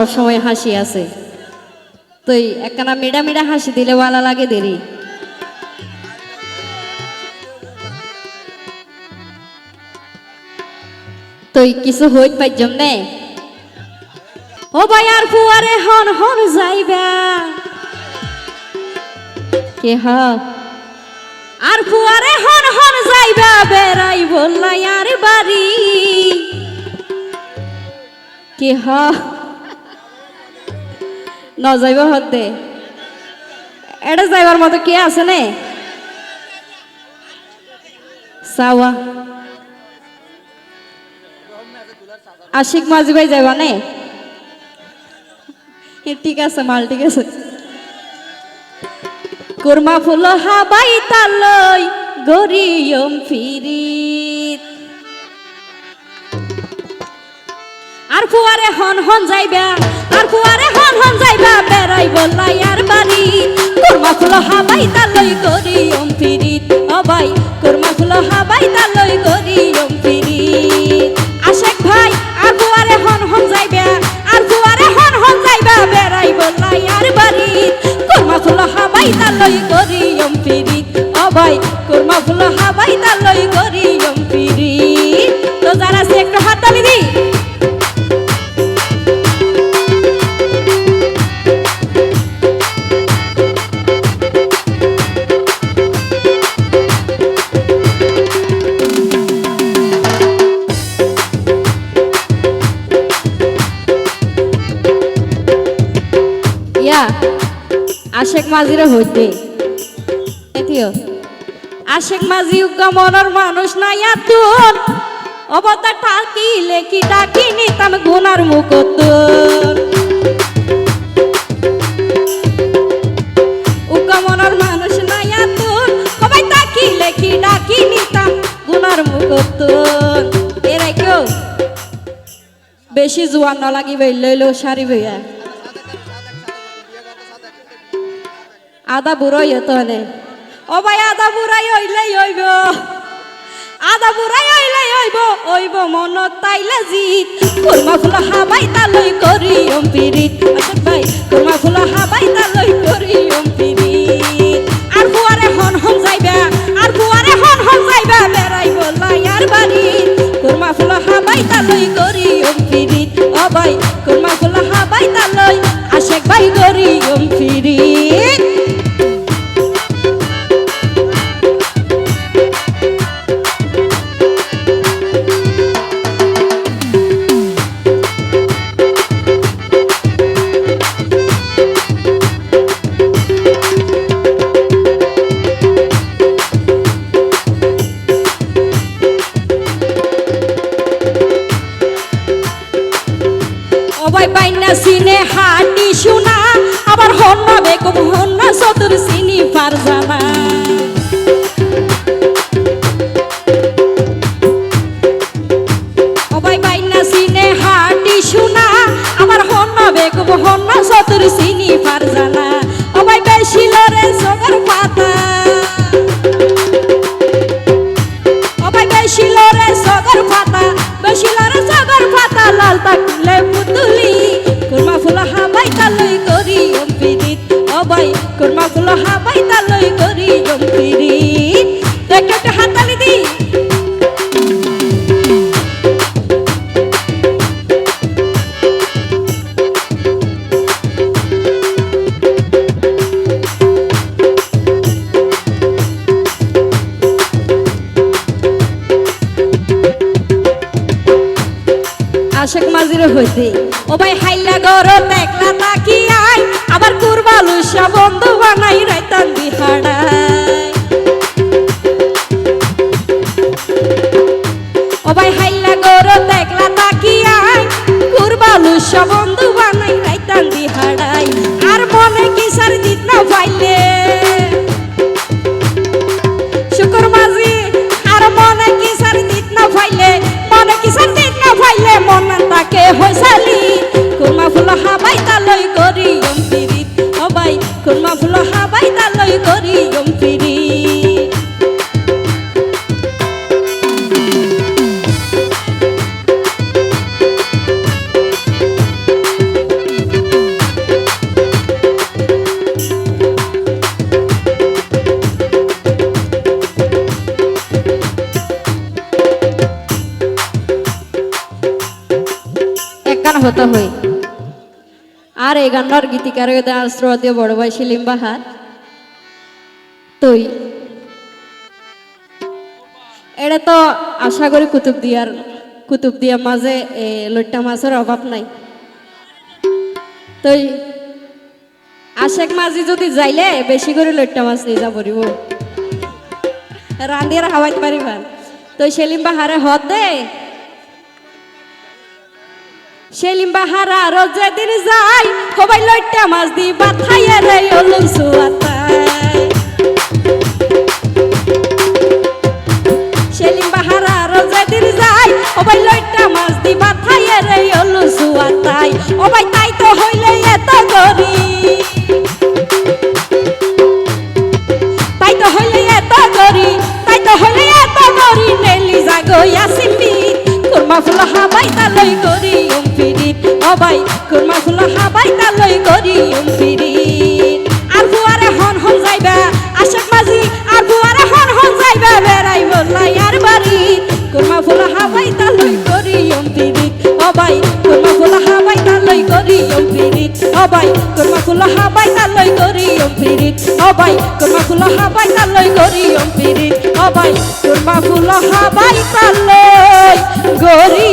সবসময় হাসি আছে। তো একখানা মেডা মেডা হাসি দিলে ভালো লাগে দেরি। তো কিছু হইত পাইজম নে ও ভাই, আর ফুয়ারে হন হন যাইবা। কে হ? আর ফুয়ারে হন হন যাইবা, বেড়াই বললাই আর বাড়ি। কে হ? ন যাইব হতে এটা যাইবার মতো কে আছে নে? সাওয়া। আশিক মাঝি ভাই যাইবা নে? ঠিক আছে, মাল ঠিক আছে। কুরমা ফুল হাবাই তালই গরিয়ম ফিরিত। আর কুয়ারে হন হন যাইবা আর কুয়ারে হন হন যাইবা বেড়াই বলাই আর বাড়ি। কুরমা ফুল হাবাই তালই করি ফিরিত ও ভাই কুরমা ফুল হাবাই তালই ইয়া, আশেক মাঝিরে হইতে। আশেক মাঝি উগ্গা মনের মানুষ নাই আতুন অবতা টাকি লেখি ডাকি নিতাম গুনার কেউ বেশি জোয়ান ন লাগিবে লইলো সারি বইয়া আদা বুড়াই হতো নে ও ভাই, আদা বুড়াই হইলেই হইব। আদা বুড়াই হইলেই হইব হইব মন তাইলে জিত। কুরমা ফুল হাবাই তালই করি অম্পিরিত পিরিত ভাই, কুরমা ফুল হাবাই তালই সিনে হাটি শুনা, আবার হন্না বেগম হন্না সদর সিনি ফারজানা বেগম হন্না সদর সিনি ফারজানা অবাই বেশি লরে সগর পাতা। অবাই বেশি লরে সগর পাতা, বেশি লরে সগর পাতা, লাল তাকুলে পুতুলি। ফুল হাবাই তালই করি অম্পিরিত অবাই কুরমা ফুল হাবাই তালই করি অম্পিরিত দেখে হাতালি মাঝিরে হইতে। ও ভাই, হাইলা গর দেখলা তাকি আই আবার কুরবালু বন্ধু বানাই রাইতান বিহাড়াই ও ভাই কথা হই। আর এই গান্নার গীতিকার শ্রদ্ধীয় বড় ভাই সেলিম বাহার। তুই। এটা তো আশা করি কুতুব দিয়ার কুতুব দিয়ার মাঝে লইট্টা মাছের অভাব নাই। তুই। আশেক মাঝি যদি যাইলে বেশি করে লইট্টা মাছ নিয়ে যাব পারিব রান্দিয়ার হাওয়াইতে পারিবার তো সেলিম বাহারে হদ দে। সেলিম বাহারা আরও যেদিন যাই সবাই লইটা মাছ দি বাথাইয়ে রে অলুম সুয়াতায় সেলিম বাহারা আরও যেদিন যাই সবাই লইটা মাছ দি অবাই কুরমা ফুলা হাবাই তালই করি পিরিত আর বুয়ারে হন হন যাইবা, আশেক মাঝি, আর বুয়ারে হন হন যাইবা, বেড়াই বললাই আর বাড়ি। কুরমা ফুলা হাবাই তালই করি পিরিত অবাই কুরমা ফুলা হাবাই তালই করি পিরিত অবাই কুরমা ফুলা হাবাই তালই করি পিরিত অবাই কুরমা ফুলা হাবাই তালই করি পিরিত অবাই কুরমা ফুলা হাবাই তালই গরি